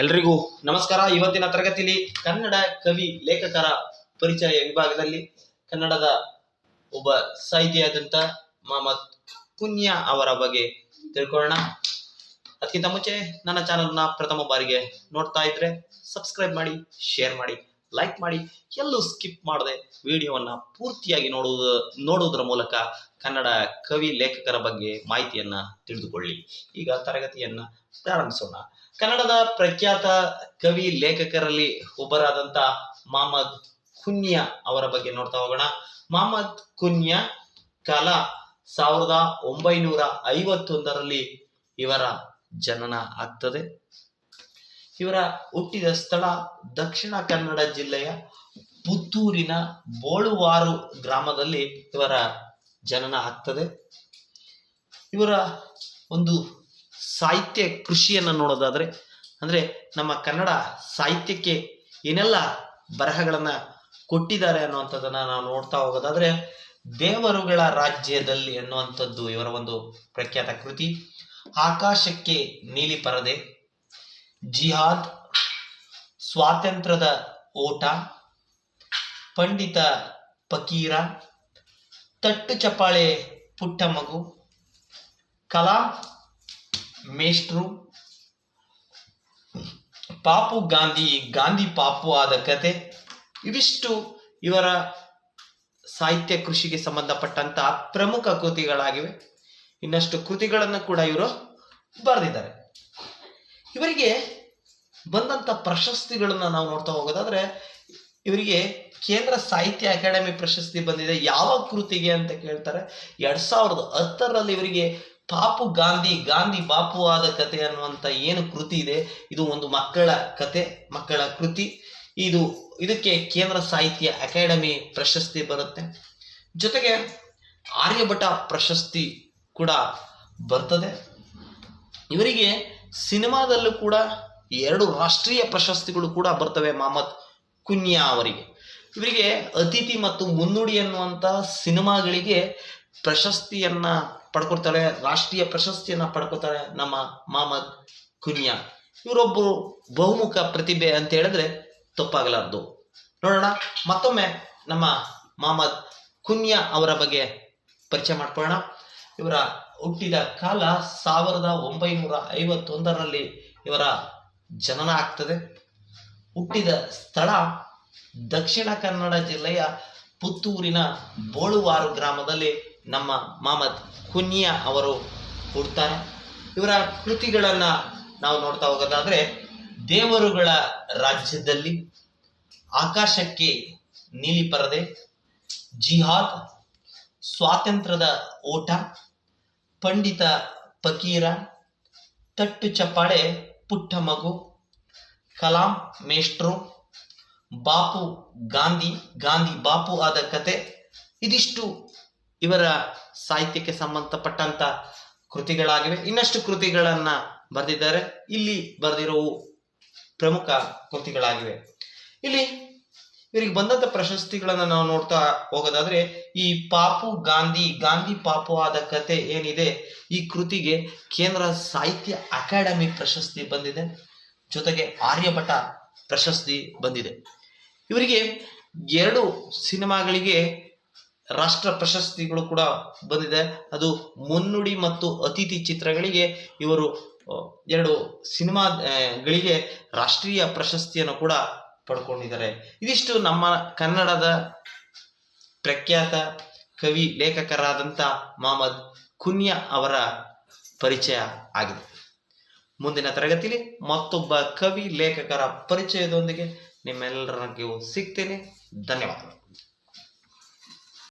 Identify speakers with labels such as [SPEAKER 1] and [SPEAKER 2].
[SPEAKER 1] ಎಲ್ರಿಗೂ ನಮಸ್ಕಾರ. ಇವತ್ತಿನ ತರಗತಿಲಿ ಕನ್ನಡ ಕವಿ, ಲೇಖಕರ ಪರಿಚಯ ವಿಭಾಗದಲ್ಲಿ ಕನ್ನಡದ ಒಬ್ಬ ಸಾಹಿತಿಯಾದಂತ ಮಹಮ್ಮದ್ ಪುಣ್ಯ ಅವರ ಬಗ್ಗೆ ತಿಳ್ಕೊಳ್ಳೋಣ. ಅದಕ್ಕಿಂತ ಮುಂಚೆ ನನ್ನ ಚಾನಲ್ನ ಪ್ರಥಮ ಬಾರಿಗೆ ನೋಡ್ತಾ ಇದ್ರೆ ಸಬ್ಸ್ಕ್ರೈಬ್ ಮಾಡಿ ಶೇರ್ ಮಾಡಿ. ಲೈಕ್ ಮಾಡಿ, ಎಲ್ಲೂ ಸ್ಕಿಪ್ ಮಾಡದೆ ವಿಡಿಯೋವನ್ನು ಪೂರ್ತಿಯಾಗಿ ನೋಡುವುದು, ನೋಡುವುದರ ಮೂಲಕ ಕನ್ನಡ ಕವಿ ಲೇಖಕರ ಬಗ್ಗೆ ಮಾಹಿತಿಯನ್ನ ತಿಳಿದುಕೊಳ್ಳಿ. ಈಗ ತರಗತಿಯನ್ನ ಪ್ರಾರಂಭಿಸೋಣ. ಕನ್ನಡದ ಪ್ರಖ್ಯಾತ ಕವಿ ಲೇಖಕರಲ್ಲಿ ಒಬ್ಬರಾದಂಥ ಮಹಮ್ಮದ್ ಕುನ್ಯ ಅವರ ಬಗ್ಗೆ ನೋಡ್ತಾ ಹೋಗೋಣ. ಮಹಮ್ಮದ್ ಕುನ್ಯ ಕಲಾ ಸಾವಿರದ ಒಂಬೈನೂರ ಐವತ್ತೊಂದರಲ್ಲಿ ಇವರ ಜನನ ಆಗ್ತದೆ. ಇವರ ಹುಟ್ಟಿದ ಸ್ಥಳ ದಕ್ಷಿಣ ಕನ್ನಡ ಜಿಲ್ಲೆಯ ಪುತ್ತೂರಿನ ಬೋಳುವಾರು ಗ್ರಾಮದಲ್ಲಿ ಇವರ ಜನನ ಆಗ್ತದೆ. ಇವರ ಒಂದು ಸಾಹಿತ್ಯ ಕೃಷಿಯನ್ನು ನೋಡೋದಾದ್ರೆ, ಅಂದ್ರೆ ನಮ್ಮ ಕನ್ನಡ ಸಾಹಿತ್ಯಕ್ಕೆ ಏನೆಲ್ಲ ಬರಹಗಳನ್ನು ಕೊಟ್ಟಿದ್ದಾರೆ ಅನ್ನುವಂಥದ್ದನ್ನ ನಾವು ನೋಡ್ತಾ ಹೋಗೋದಾದ್ರೆ, ದೇವರುಗಳ ರಾಜ್ಯದಲ್ಲಿ ಅನ್ನುವಂಥದ್ದು ಇವರ ಒಂದು ಪ್ರಖ್ಯಾತ ಕೃತಿ. ಆಕಾಶಕ್ಕೆ ನೀಲಿ ಪರದೆ ಜಿಹಾದ್, ಸ್ವಾತಂತ್ರ್ಯದ ಓಟ, ಪಂಡಿತ ಫಕೀರ ತಟ್ಟು ಚಪ್ಪಾಳೆ ಪುಟ್ಟ ಮಗು, ಕಲಾ ಮೇಷ್ಟ್ರು, ಪಾಪು ಗಾಂಧಿ ಗಾಂಧಿ ಪಾಪು ಆದ ಕತೆ, ಇವಿಷ್ಟು ಇವರ ಸಾಹಿತ್ಯ ಕೃಷಿಗೆ ಸಂಬಂಧಪಟ್ಟಂತಹ ಪ್ರಮುಖ ಕೃತಿಗಳಾಗಿವೆ. ಇನ್ನಷ್ಟು ಕೃತಿಗಳನ್ನು ಕೂಡ ಇವರು ಬರೆದಿದ್ದಾರೆ. ಇವರಿಗೆ ಬಂದಂತ ಪ್ರಶಸ್ತಿಗಳನ್ನು ನಾವು ನೋಡ್ತಾ ಹೋಗೋದಾದ್ರೆ, ಇವರಿಗೆ ಕೇಂದ್ರ ಸಾಹಿತ್ಯ ಅಕಾಡೆಮಿ ಪ್ರಶಸ್ತಿ ಬಂದಿದೆ. ಯಾವ ಕೃತಿಗೆ ಅಂತ ಕೇಳ್ತಾರೆ. ಎರಡ್ ಸಾವಿರದ ಹತ್ತರಲ್ಲಿ ಇವರಿಗೆ ಪಾಪು ಗಾಂಧಿ ಗಾಂಧಿ ಬಾಪು ಆದ ಕತೆ ಅನ್ನುವಂತ ಏನು ಕೃತಿ ಇದೆ? ಇದು ಒಂದು ಮಕ್ಕಳ ಕತೆ, ಮಕ್ಕಳ ಕೃತಿ. ಇದು, ಇದಕ್ಕೆ ಕೇಂದ್ರ ಸಾಹಿತ್ಯ ಅಕಾಡೆಮಿ ಪ್ರಶಸ್ತಿ ಬರುತ್ತೆ. ಜೊತೆಗೆ ಆರ್ಯಭಟ ಪ್ರಶಸ್ತಿ ಕೂಡ ಬರ್ತದೆ. ಇವರಿಗೆ ಸಿನಿಮಾದಲ್ಲೂ ಕೂಡ ಎರಡು ರಾಷ್ಟ್ರೀಯ ಪ್ರಶಸ್ತಿಗಳು ಕೂಡ ಬರ್ತವೆ ಮಹಮ್ಮದ್ ಕುನ್ಯಾ ಅವರಿಗೆ. ಇವರಿಗೆ ಅತಿಥಿ ಮತ್ತು ಮುನ್ನುಡಿ ಅನ್ನುವಂತ ಸಿನಿಮಾಗಳಿಗೆ ಪ್ರಶಸ್ತಿಯನ್ನ ಪಡ್ಕೊಳ್ತಾರೆ ರಾಷ್ಟ್ರೀಯ ಪ್ರಶಸ್ತಿಯನ್ನ ಪಡ್ಕೊತಾರೆ ನಮ್ಮ ಮಹಮ್ಮದ್ ಕುನ್ಯಾ. ಇವರೊಬ್ಬರು ಬಹುಮುಖ ಪ್ರತಿಭೆ ಅಂತ ಹೇಳಿದ್ರೆ ತಪ್ಪಾಗಲಾರ್ದು. ನೋಡೋಣ, ಮತ್ತೊಮ್ಮೆ ನಮ್ಮ ಮಹಮ್ಮದ್ ಕುನ್ಯಾ ಅವರ ಬಗ್ಗೆ ಪರಿಚಯ ಮಾಡ್ಕೊಳ್ಳೋಣ. ಇವರ ಹುಟ್ಟಿದ ಕಾಲ ಸಾವಿರದ ಒಂಬೈನೂರ ಐವತ್ತೊಂದರಲ್ಲಿ ಇವರ ಜನನ ಆಗ್ತದೆ. ಹುಟ್ಟಿದ ಸ್ಥಳ ದಕ್ಷಿಣ ಕನ್ನಡ ಜಿಲ್ಲೆಯ ಪುತ್ತೂರಿನ ಬೋಳುವಾರು ಗ್ರಾಮದಲ್ಲಿ ನಮ್ಮ ಮಾಮದ್ ಕುನ್ಯಾ ಅವರು ಹುಡ್ತಾರೆ ಇವರ ಕೃತಿಗಳನ್ನ ನಾವು ನೋಡ್ತಾ ಹೋಗೋದಾದ್ರೆ ದೇವರುಗಳ ರಾಜ್ಯದಲ್ಲಿ ಆಕಾಶಕ್ಕೆ ನೀಲಿ ಪರದೆ, ಜಿಹಾದ್, ಸ್ವಾತಂತ್ರ್ಯದ ಓಟ, ಪಂಡಿತ ಫಕೀರ, ತಟ್ಟು ಚಪ್ಪಾಳೆ ಪುಟ್ಟ ಮಗು, ಕಲಾಂ ಮೇಷ್ಟ್ರು, ಬಾಪು ಗಾಂಧಿ ಗಾಂಧಿ ಬಾಪು ಆದ ಕತೆ ಇದಿಷ್ಟು ಇವರ ಸಾಹಿತ್ಯಕ್ಕೆ ಸಂಬಂಧಪಟ್ಟಂತ ಕೃತಿಗಳಾಗಿವೆ. ಇನ್ನಷ್ಟು ಕೃತಿಗಳನ್ನ ಬರೆದಿದ್ದಾರೆ. ಇಲ್ಲಿ ಬರೆದಿರೋ ಪ್ರಮುಖ ಕೃತಿಗಳಾಗಿವೆ. ಇಲ್ಲಿ ಇವರಿಗೆ ಬಂದಂತ ಪ್ರಶಸ್ತಿಗಳನ್ನ ನಾವು ನೋಡ್ತಾ ಹೋಗೋದಾದ್ರೆ ಈ ಪಾಪು ಗಾಂಧಿ ಗಾಂಧಿ ಪಾಪು ಆದ ಕತೆ ಏನಿದೆ? ಈ ಕೃತಿಗೆ ಕೇಂದ್ರ ಸಾಹಿತ್ಯ ಅಕಾಡೆಮಿ ಪ್ರಶಸ್ತಿ ಬಂದಿದೆ. ಜೊತೆಗೆ ಆರ್ಯಭಟ ಪ್ರಶಸ್ತಿ ಬಂದಿದೆ. ಇವರಿಗೆ ಎರಡು ಸಿನಿಮಾಗಳಿಗೆ ರಾಷ್ಟ್ರ ಪ್ರಶಸ್ತಿಗಳು ಕೂಡ ಬಂದಿದೆ. ಅದು ಮುನ್ನುಡಿ ಮತ್ತು ಅತಿಥಿ ಚಿತ್ರಗಳಿಗೆ ಇವರು ಎರಡು ಸಿನಿಮಾಗಳಿಗೆ ರಾಷ್ಟ್ರೀಯ ಪ್ರಶಸ್ತಿಯನ್ನು ಕೂಡ ಪಡ್ಕೊಂಡಿದ್ದಾರೆ. ಇದಿಷ್ಟು ನಮ್ಮ ಕನ್ನಡದ ಪ್ರಖ್ಯಾತ ಕವಿ ಲೇಖಕರಾದಂಥ ಮೊಹಮ್ಮದ್ ಕುನ್ಯಾ ಅವರ ಪರಿಚಯ ಆಗಿದೆ. ಮುಂದಿನ ತರಗತಿಯಲ್ಲಿ ಮತ್ತೊಬ್ಬ ಕವಿ ಲೇಖಕರ ಪರಿಚಯದೊಂದಿಗೆ ನಿಮ್ಮೆಲ್ಲರಿಗೂ ಸಿಗ್ತೇನೆ. ಧನ್ಯವಾದಗಳು.